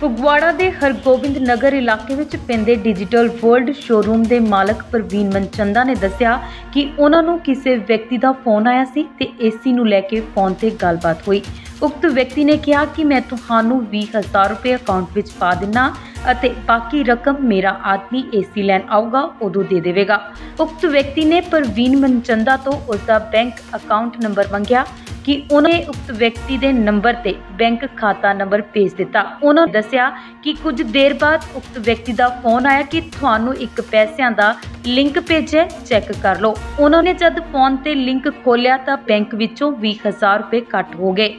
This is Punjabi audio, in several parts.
ਫਗਵਾੜਾ ਦੇ ਹਰਗੋਬਿੰਦ ਨਗਰ ਇਲਾਕੇ ਵਿੱਚ ਪੈਂਦੇ ਡਿਜੀਟਲ ਵਰਲਡ ਸ਼ੋਰੂਮ ਦੇ ਮਾਲਕ ਪ੍ਰਵੀਨ ਮਨਚੰਦਾ ਨੇ ਦੱਸਿਆ ਕਿ ਉਹਨਾਂ ਨੂੰ ਕਿਸੇ ਵਿਅਕਤੀ ਦਾ ਫੋਨ ਆਇਆ ਸੀ ਤੇ ਏਸੀ ਨੂੰ ਲੈ ਕੇ ਫੋਨ ਤੇ ਗੱਲਬਾਤ ਹੋਈ। ਉਕਤ ਵਿਅਕਤੀ ਨੇ ਕਿਹਾ ਕਿ ਮੈਂ ਤੁਹਾਨੂੰ 20000 ਰੁਪਏ ਅਕਾਊਂਟ ਵਿੱਚ ਪਾ ਦਿੰਨਾ ਅਤੇ ਬਾਕੀ ਰਕਮ ਮੇਰਾ ਆਦਮੀ ਏਸੀ ਲੈਣ ਆਊਗਾ, ਉਦੋਂ ਦੇ ਦੇਵੇਗਾ। ਉਕਤ ਵਿਅਕਤੀ ਨੇ ਪ੍ਰਵੀਨ ਮਨਚੰਦਾ ਤੋਂ ਉਸ ਦਾ ਬੈਂਕ ਅਕਾਊਂਟ ਨੰਬਰ ਮੰਗਿਆ ਕਿ ਉਹਨਾਂ ਉਕਤ ਵਿਅਕਤੀ ਦੇ ਨੰਬਰ ਤੇ ਬੈਂਕ ਖਾਤਾ ਨੰਬਰ ਭੇਜ ਦਿੱਤਾ। ਉਹਨਾਂ ਦੱਸਿਆ ਕਿ ਕੁਝ ਦੇਰ ਬਾਅਦ ਉਕਤ ਵਿਅਕਤੀ ਦਾ ਫੋਨ ਆਇਆ ਕਿ ਤੁਹਾਨੂੰ ਇੱਕ ਪੈਸਿਆਂ ਦਾ ਲਿੰਕ ਭੇਜਿਆ, ਚੈੱਕ ਕਰ ਲਓ। ਉਹਨਾਂ ਨੇ ਜਦ ਫੋਨ ਤੇ ਲਿੰਕ ਖੋਲ੍ਹਿਆ ਤਾਂ ਬੈਂਕ ਵਿੱਚੋਂ 20000 ਰੁਪਏ ਕੱਟ ਹੋ ਗਏ।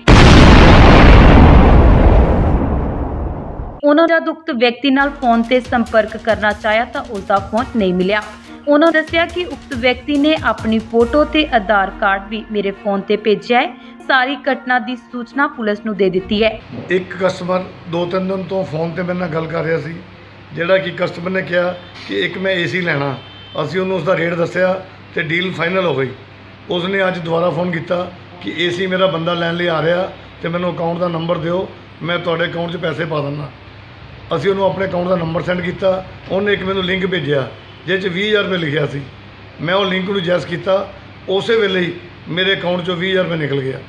ਉਹਨਾਂ ਜਦ ਉਕਤ ਵਿਅਕਤੀ ਨਾਲ ਫੋਨ ਤੇ ਸੰਪਰਕ ਕਰਨਾ ਚਾਹਿਆ ਤਾਂ ਉਸ ਦਾ ਫੋਨ ਨਹੀਂ ਮਿਲਿਆ। ਉਹਨਾਂ ਦੱਸਿਆ ਕਿ ਉਕਤ ਵਿਅਕਤੀ ਨੇ ਆਪਣੀ ਫੋਟੋ ਤੇ ਆਧਾਰ ਕਾਰਡ ਵੀ ਮੇਰੇ ਫੋਨ ਤੇ ਭੇਜਿਆ ਹੈ। ਸਾਰੀ ਘਟਨਾ ਦੀ ਸੂਚਨਾ ਪੁਲਿਸ ਨੂੰ ਦੇ ਦਿੱਤੀ ਹੈ। ਇੱਕ ਕਸਟਮਰ ਦੋ ਤਿੰਨ ਦਿਨ ਤੋਂ ਫੋਨ ਤੇ ਮੇਰੇ ਨਾਲ ਗੱਲ ਕਰ ਰਿਹਾ ਸੀ, ਜਿਹੜਾ ਕਿ ਕਸਟਮਰ ਨੇ ਕਿਹਾ ਕਿ ਇੱਕ ਮੈਂ ਏਸੀ ਲੈਣਾ। ਅਸੀਂ ਉਹਨੂੰ ਉਸਦਾ ਰੇਟ ਦੱਸਿਆ ਤੇ ਡੀਲ ਫਾਈਨਲ ਹੋ ਗਈ। ਉਸਨੇ ਅੱਜ ਦੁਬਾਰਾ ਫੋਨ ਕੀਤਾ ਕਿ ਏਸੀ ਮੇਰਾ ਬੰਦਾ ਲੈਣ ਲਈ ਆ ਰਿਹਾ ਤੇ ਮੈਨੂੰ ਅਕਾਊਂਟ ਦਾ ਨੰਬਰ ਦਿਓ, ਮੈਂ ਤੁਹਾਡੇ ਅਕਾਊਂਟ 'ਚ ਪੈਸੇ ਪਾ ਦਿੰਦਾ। ਅਸੀਂ ਉਹਨੂੰ ਆਪਣੇ ਅਕਾਊਂਟ ਦਾ ਨੰਬਰ ਸੈਂਡ ਕੀਤਾ, ਉਹਨੇ ਇੱਕ ਮੈਨੂੰ ਲਿੰਕ ਭੇਜਿਆ। ਜਿਸ 'ਚ 20000 ਰੁਪਏ ਲਿਖਿਆ ਸੀ, ਮੈਂ ਉਹ ਲਿੰਕ ਨੂੰ ਜੈਸ ਕੀਤਾ, ਉਸੇ ਵੇਲੇ ਹੀ ਮੇਰੇ ਅਕਾਊਂਟ 'ਚੋਂ 20000 ਰੁਪਏ ਨਿਕਲ ਗਿਆ।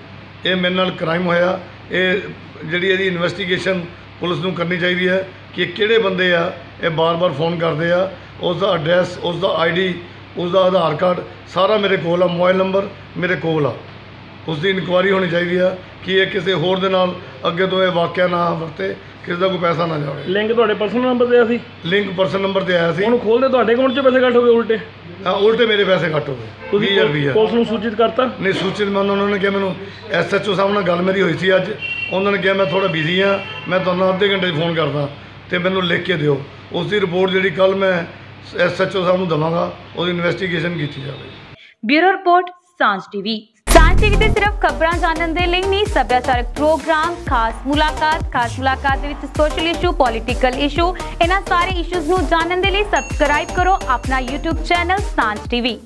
ਇਹ ਮੇਰੇ ਨਾਲ ਕ੍ਰਾਈਮ ਹੋਇਆ, ਇਹ ਜਿਹੜੀ ਇਹਦੀ ਇਨਵੈਸਟੀਗੇਸ਼ਨ ਪੁਲਿਸ ਨੂੰ ਕਰਨੀ ਚਾਹੀਦੀ ਹੈ ਕਿ ਇਹ ਕਿਹੜੇ ਬੰਦੇ ਆ, ਇਹ ਬਾਰ-ਬਾਰ ਫੋਨ ਕਰਦੇ ਆ ਉਸ ਦਾ ਐਡਰੈਸ ਉਸ ਦਾ ਆਈਡੀ ਉਸ ਦਾ ਆਧਾਰ ਕਾਰਡ, ਸਾਰਾ ਮੇਰੇ ਕੋਲ ਆ ਮੋਬਾਈਲ ਨੰਬਰ ਮੇਰੇ ਕੋਲ ਆ। ਉਸ ਦੀ ਇਨਕੁਆਇਰੀ ਹੋਣੀ ਚਾਹੀਦੀ ਆ ਕਿ ਇਹ ਕਿਸੇ ਹੋਰ ਦੇ ਨਾਲ ਅੱਗੇ ਤੋਂ ਇਹ ਵਾਕਿਆ ਨਾ ਵਰਤੇ। ਕਿਸੇ ਦਾ ਕੋਈ ਪੈਸਾ ਨਾ ਜਾਵੇ। ਲਿੰਕ ਤੁਹਾਡੇ ਪਰਸਨਲ ਨੰਬਰ ਤੇ ਆ ਸੀ? ਲਿੰਕ ਪਰਸਨ ਨੰਬਰ ਤੇ ਆਇਆ ਸੀ। ਉਹਨੂੰ ਖੋਲਦੇ ਤੁਹਾਡੇ ਅਕਾਊਂਟ 'ਚ ਪੈਸੇ ਕੱਟ ਹੋ ਗਏ ਉਲਟੇ? ਹਾਂ, ਉਲਟੇ ਮੇਰੇ ਪੈਸੇ ਕੱਟ ਹੋ ਗਏ ਤੁਸੀਂ 20000 ਰੁਪਈਆ ਪੁਲਿਸ ਨੂੰ ਸੂਚਿਤ ਕਰਤਾ? ਨਹੀਂ ਸੂਚਿਤ ਮੈਂ ਉਹਨਾਂ ਨੇ ਕਿਹਾ ਮੈਨੂੰ ਐਸਐਚਓ ਸਾਹਿਬ ਨਾਲ ਗੱਲ ਮੇਰੀ ਹੋਈ ਸੀ ਅੱਜ। ਉਹਨਾਂ ਨੇ ਕਿਹਾ ਮੈਂ ਥੋੜਾ ਬਿਜ਼ੀ ਆ ਮੈਂ ਤੁਹਾਨੂੰ ਅੱਧੇ ਘੰਟੇ 'ਚ ਫੋਨ ਕਰਦਾ ਤੇ ਮੈਨੂੰ ਲਿਖ ਕੇ ਦਿਓ। ਉਸ ਦੀ ਰਿਪੋਰਟ ਜਿਹੜੀ ਕੱਲ ਮੈਂ ਐਸਐਚਓ ਸਾਹਿਬ ਨੂੰ ਦਵਾਂਗਾ ਉਹਦੀ ਇਨਵੈਸਟੀਗੇਸ਼ਨ ਕੀਤੀ ਜਾਵੇ। Bureau report Saanjh TV. Saanjh TV ਤੇ ਸਿਰਫ ਖਬਰਾਂ ਜਾਣਨ ਦੇ ਲਈ ਨਹੀਂ, ਸੱਭਿਆਚਾਰਕ ਪ੍ਰੋਗਰਾਮ, ਖਾਸ ਮੁਲਾਕਾਤ ਖਾਸ ਮੁਲਾਕਾਤ ਦੇ ਵਿੱਚ ਸੋਸ਼ਲ ਇਸ਼ੂ ਪੋਲਿਟੀਕਲ ਇਸ਼ੂ ਇਹਨਾਂ ਸਾਰੇ ਇਸ਼ੂਜ਼ ਨੂੰ ਜਾਣਨ ਦੇ ਲਈ ਸਬਸਕ੍ਰਾਈਬ ਕਰੋ ਆਪਣਾ YouTube ਚੈਨਲ ਸਾਂਝ ਟੀਵੀ